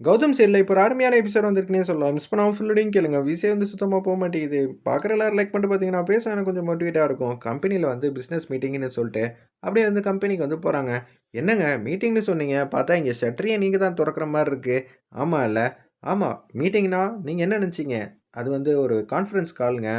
கௌதம் சேரில் இப்போ ஒரு அருமையான எபிசோட் வந்திருக்குனே சொல்லலாம். மிஸ் பண்ணாமல் ஃபுல்லோடையும் கேளுங்க. விசே வந்து சுத்தமாக போக மாட்டேங்குது. பார்க்குற எல்லாரும் லைக் பண்ணிட்டு பார்த்தீங்கன்னா பேச எனக்கு கொஞ்சம் மோட்டிவேட்டாக இருக்கும். கம்பெனியில் வந்து பிஸ்னஸ் மீட்டிங்னு சொல்லிட்டு அப்படியே வந்து கம்பெனிக்கு வந்து போகிறாங்க என்னங்க? மீட்டிங்னு சொன்னீங்க. பார்த்தா இங்கே ஷட்டரியை நீங்கள் தான் திறக்கிற மாதிரி இருக்குது ஆமாம் இல்லை? ஆமாம் மீட்டிங்னா நீங்கள் என்ன நினச்சிங்க? அது வந்து ஒரு கான்ஃபரன்ஸ் காலுங்க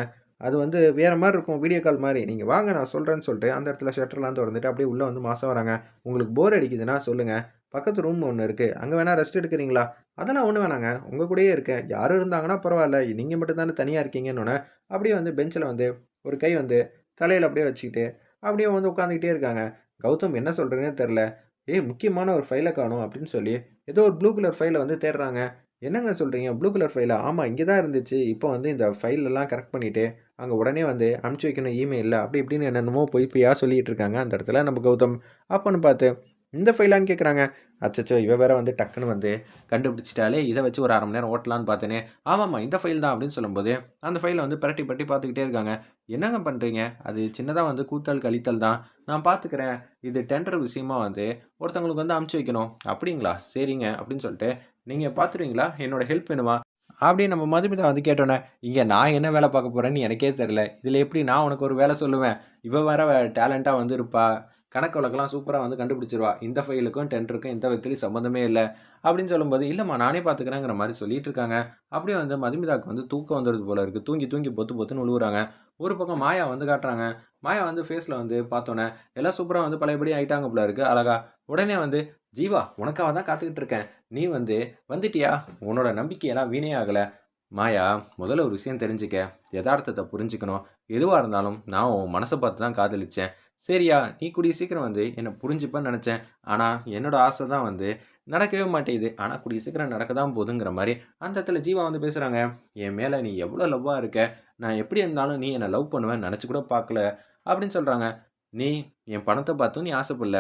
அது வந்து வேறு மாதிரி இருக்கும். வீடியோ கால் மாதிரி. நீங்கள் வாங்க நான் சொல்கிறேன்னு சொல்லிட்டு அந்த இடத்துல ஷட்டர்லாம் திறந்துட்டு அப்படியே உள்ளே வந்து மாதம் வராங்க. உங்களுக்கு போர் அடிக்குதுன்னா சொல்லுங்கள் பக்கத்து ரூம் ஒன்று இருக்குது அங்கே வேணால் ரெஸ்ட் எடுக்கிறீங்களா? அதெல்லாம் ஒன்று வேணாங்க. உங்கள் கூடயே இருக்கேன். யாரும் இருந்தாங்கன்னா பரவாயில்ல. நீங்கள் மட்டும் தானே தனியாக இருக்கீங்கன்னு அப்படியே வந்து பெஞ்சில் வந்து ஒரு கை வந்து தலையில் அப்படியே வச்சுக்கிட்டு அப்படியே வந்து உட்காந்துக்கிட்டே இருக்காங்க. கௌதம் என்ன சொல்கிறேன்னே தெரில ஏய் முக்கியமான ஒரு ஃபைலை காணும் அப்படின்னு சொல்லி ஏதோ ஒரு ப்ளூ கலர் ஃபைலை வந்து தேடுறாங்க. என்னங்க சொல்கிறீங்க ப்ளூ கலர் ஃபைலா ஆமாம் இங்கே தான் இருந்துச்சு. இப்போ வந்து இந்த ஃபைலெல்லாம் கரெக்ட் பண்ணிவிட்டு அங்கே உடனே வந்து அனுப்பிச்சி வைக்கணும். இமெயிலில் அப்படி இப்படின்னு என்னென்னமோ பொய் பொய்யா சொல்லிகிட்டு இருக்காங்க அந்த இடத்துல நம்ம கௌதம். அப்போன்னு பார்த்து இந்த ஃபைலான்னு கேட்குறாங்க அச்சச்சோ இவ வேற வந்து டக்குன்னு வந்து கண்டுபிடிச்சிட்டாலே இதை வச்சு ஒரு அரை மணி நேரம் ஓட்டலான்னு பார்த்தேனே. ஆமாம்மா இந்த ஃபைல் தான் அப்படின்னு சொல்லும்போது அந்த ஃபைலை வந்து பரட்டி பரட்டி பார்த்துக்கிட்டே இருக்காங்க. என்னங்க பண்ணுறீங்க அது சின்னதாக வந்து கூத்தல் கழித்தல் தான். நான் பார்த்துக்கிறேன். இது டெண்டர் விஷயமா வந்து ஒருத்தவங்களுக்கு வந்து அமுச்சு வைக்கணும். அப்படிங்களா? சரிங்க அப்படின்னு சொல்லிட்டு நீங்கள் பார்த்துருவீங்களா? என்னோட ஹெல்ப் வேணுமா? அப்படின்னு நம்ம மதுமிதா வந்து கேட்டோன்னே இங்கே நான் என்ன வேலை பார்க்க போகிறேன்னு எனக்கே தெரில இதில் எப்படி நான் உனக்கு ஒரு வேலை சொல்லுவேன்? இவ வேற டேலண்ட்டாக வந்து இருப்பா. கணக்கு வழக்கெல்லாம் சூப்பராக வந்து கண்டுபிடிச்சிருவா. இந்த ஃபைலுக்கும் டென்டருக்கும் எந்த விதத்துலையும் சம்மந்தமே இல்லை. அப்படின்னு சொல்லும்போது இல்லைம்மா நானே பார்த்துக்கிறேங்கிற மாதிரி சொல்லிட்டு இருக்காங்க அப்படியே வந்து மதுமிதாக்கு வந்து தூக்கம் வந்துடுது போல இருக்குது தூங்கி தூங்கி பொத்து பொத்துன்னு உழுவுறாங்க. ஒரு பக்கம் மாயா வந்து காட்டுறாங்க. மாயா வந்து ஃபேஸில் வந்து பார்த்தோன்னே எல்லாம் சூப்பராக வந்து பழையபடி ஆகிட்டாங்க போல இருக்குது அழகா உடனே வந்து ஜீவா உனக்காக தான் காத்துக்கிட்டு இருக்கேன். நீ வந்து வந்துட்டியா? உன்னோட நம்பிக்கையெல்லாம் வீணே ஆகலை. மாயா முதல்ல ஒரு விஷயம் தெரிஞ்சுக்க. யதார்த்தத்தை புரிஞ்சுக்கணும். எதுவாக இருந்தாலும் நான் உன் மனசை பார்த்து தான் காதலிச்சேன். சரியா? நீ கூடிய சீக்கிரம் வந்து என்னை புரிஞ்சுப்பேன்னு நினச்சேன். ஆனால் என்னோட ஆசை தான் வந்து நடக்கவே மாட்டேங்குது. ஆனால் கூடிய சீக்கிரம் நடக்க தான் போதுங்கிற மாதிரி அந்த இடத்துல ஜீவா வந்து பேசுகிறாங்க என் மேலே நீ எவ்வளோ லவ்வாக இருக்க? நான் எப்படி இருந்தாலும் நீ என்னை லவ் பண்ணுவேன் நினச்சி கூட பார்க்கல அப்படின்னு சொல்கிறாங்க நீ என் பணத்தை பார்த்தும் நீ ஆசைப்படல.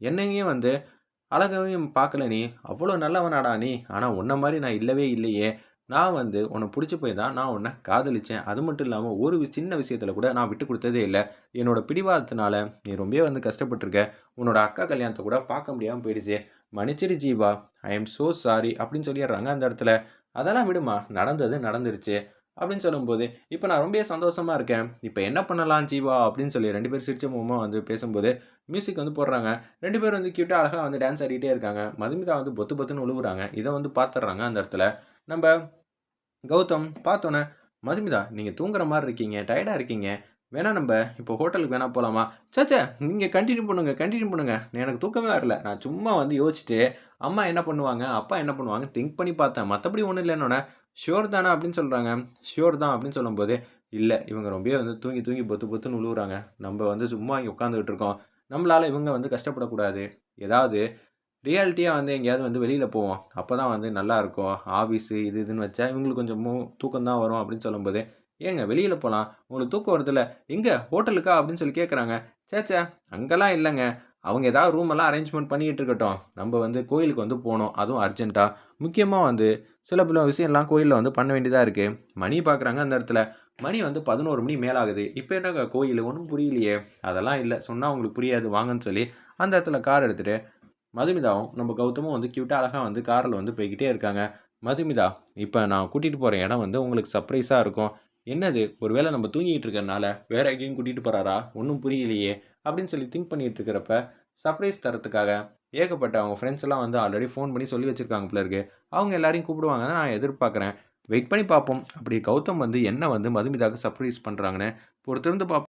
என்னையும் வந்து அழகையும் பார்க்கல நீ. அவ்வளோ நல்லவனாடா நீ. ஆனால் உன்ன மாதிரி நான் இல்லவே இல்லையே. நான் வந்து உன்னை பிடிச்சி போய் தான் நான் உன்னை காதலிச்சேன். அது மட்டும் இல்லாமல் ஒரு சின்ன விஷயத்தில் கூட நான் விட்டு கொடுத்ததே இல்லை. என்னோட பிடிவாதத்தினால நீ ரொம்பவே வந்து கஷ்டப்பட்டிருக்க. உன்னோட அக்கா கல்யாணத்தை கூட பார்க்க முடியாமல் போயிடுச்சு. மன்னிச்சிடு Jeeva. I am so sorry அப்படின்னு சொல்லிடுறாங்க அந்த இடத்துல. அதெல்லாம் விடுமா. நடந்தது நடந்துருச்சு. அப்படின்னு சொல்லும்போது இப்போ நான் ரொம்பவே சந்தோஷமாக இருக்கேன். இப்போ என்ன பண்ணலாம் ஜீவா? அப்படின்னு சொல்லி ரெண்டு பேரும் சிரிச்ச முகமாக வந்து பேசும்போது மியூசிக் வந்து போடுறாங்க. ரெண்டு பேரும் வந்து கியூட்டாக அழகாக வந்து டான்ஸ் ஆடிட்டே இருக்காங்க. மதுமிதா வந்து பொத்து பொத்துன்னு உழுவுறாங்க. இதை வந்து பார்த்துட்றாங்க அந்த இடத்துல. நம்ம கௌதம் பார்த்தோன்னே மதுமிதா நீங்கள் தூங்குற மாதிரி இருக்கீங்க டயர்டாக இருக்கீங்க. வேணா நம்ம இப்போ ஹோட்டலுக்கு வேணா போகலாமா சேச்சே நீங்கள் கண்டினியூ பண்ணுங்க கண்டினியூ பண்ணுங்க. எனக்கு தூக்கமே வரல. நான் சும்மா வந்து யோசிச்சுட்டு அம்மா என்ன பண்ணுவாங்க அப்பா என்ன பண்ணுவாங்க திங்க் பண்ணி பார்த்தேன். மற்றபடி ஒன்றும் இல்லைன்னொன்னே ஷியோர் தானே அப்படின்னு சொல்கிறாங்க ஷியோர் தான் அப்படின்னு சொல்லும்போது இல்லை இவங்க ரொம்பவே வந்து தூங்கி தூங்கி பொத்து பொத்துன்னு உழுவுறாங்க நம்ம வந்து சும்மா இங்கே உட்காந்துக்கிட்டு இருக்கோம். நம்மளால் இவங்க வந்து கஷ்டப்படக்கூடாது. ஏதாவது ரியாலிட்டியாக வந்து எங்கேயாவது வந்து வெளியில் போவோம். அப்போ தான் வந்து நல்லாயிருக்கும். ஆஃபீஸு இது இதுன்னு வச்சா இவங்களுக்கு கொஞ்சம் மூ தூக்கம் தான் வரும் அப்படின்னு சொல்லும்போது ஏங்க வெளியில் போகலாம் உங்களுக்கு தூக்கம் வருதுல்ல? எங்கே? ஹோட்டலுக்கா? அப்படின்னு சொல்லி கேட்குறாங்க சேச்சே அங்கெல்லாம் இல்லைங்க. அவங்க ஏதாவது ரூம் எல்லாம் அரேஞ்ச்மெண்ட் பண்ணிகிட்டு இருக்கட்டும். நம்ம வந்து கோயிலுக்கு வந்து போகணும். அதுவும் அர்ஜென்ட்டாக முக்கியமாக வந்து சில பல விஷயம்லாம் கோயிலில் வந்து பண்ண வேண்டியதாக இருக்குது மணி பார்க்குறாங்க அந்த இடத்துல. மணி வந்து பதினோரு மணி மேலாகுது. இப்போ என்னங்க கோயில்? ஒன்றும் புரியலையே. அதெல்லாம் இல்லை. சொன்னால் உங்களுக்கு புரியாது. வாங்கன்னு சொல்லி அந்த இடத்துல கார் எடுத்துகிட்டு மதுமிதாவும் நம்ம கௌதமும் வந்து க்யூட்டாக அழகாக வந்து காரில் வந்து போய்கிட்டே இருக்காங்க. மதுமிதா இப்போ நான் கூட்டிகிட்டு போகிற இடம் வந்து உங்களுக்கு சர்ப்ரைஸாக இருக்கும். என்னது? ஒரு வேளை நம்ம தூங்கிட்டு இருக்கறனால வேற எங்கேயும் கூட்டிகிட்டு போகிறாரா ஒன்றும் புரியலையே அப்படின்னு சொல்லி திங்க் பண்ணிகிட்டு இருக்கிறப்ப சர்ப்ரைஸ் தரத்துக்காக ஏகப்பட்ட அவங்க ஃப்ரெண்ட்ஸ் எல்லாம் வந்து ஆல்ரெடி ஃபோன் பண்ணி சொல்லி வச்சுருக்காங்க பிள்ளருக்கு அவங்க எல்லாரையும் கூப்பிடுவாங்கன்னு நான் எதிர்பார்க்குறேன். வெயிட் பண்ணி பார்ப்போம். அப்படி கௌதம் வந்து என்ன வந்து மதுமிதாக்கு சர்ப்ரைஸ் பண்ணுறாங்கன்னு பொறுத்திருந்து பார்ப்போம்.